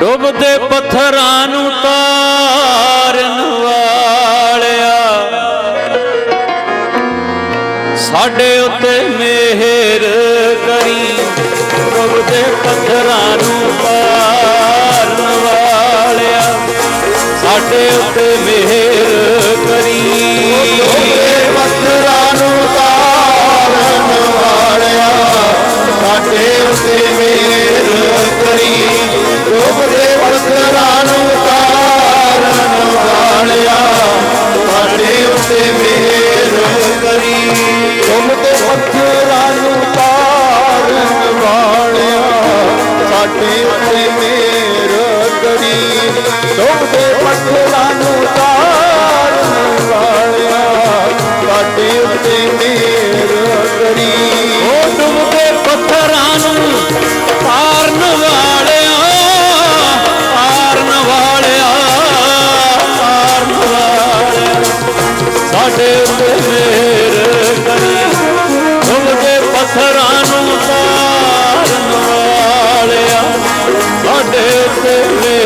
ਡੁੱਬਦੇ ਪੱਥਰਾਂ ਨੂੰ ਤਾਰਨ ਵਾਲਿਆ। ਸਾਡੇ ਉੱਤੇ ਮਿਹਰ ਕਰੀ ਡੁੱਬਦੇ ਪੱਥਰਾਂ ਨੂੰ ਤਾਰਨ ਮੇਰ ਕਰੀ। ਸੋਦੇ ਪੱਥਰਾਂ ਨੂੰ ਤਾਰਨ ਵਾਲਿਆ। ਸਾਡੇ ਉੱਤੇ ਮੇਰ ਕਰੀ। ਉਹ ਡੁੱਬਦੇ ਪੱਥਰਾਂ রে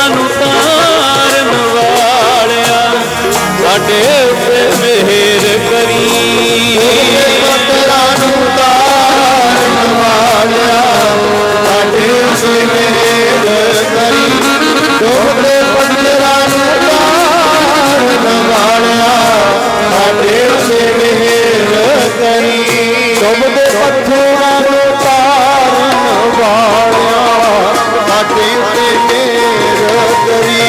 victory.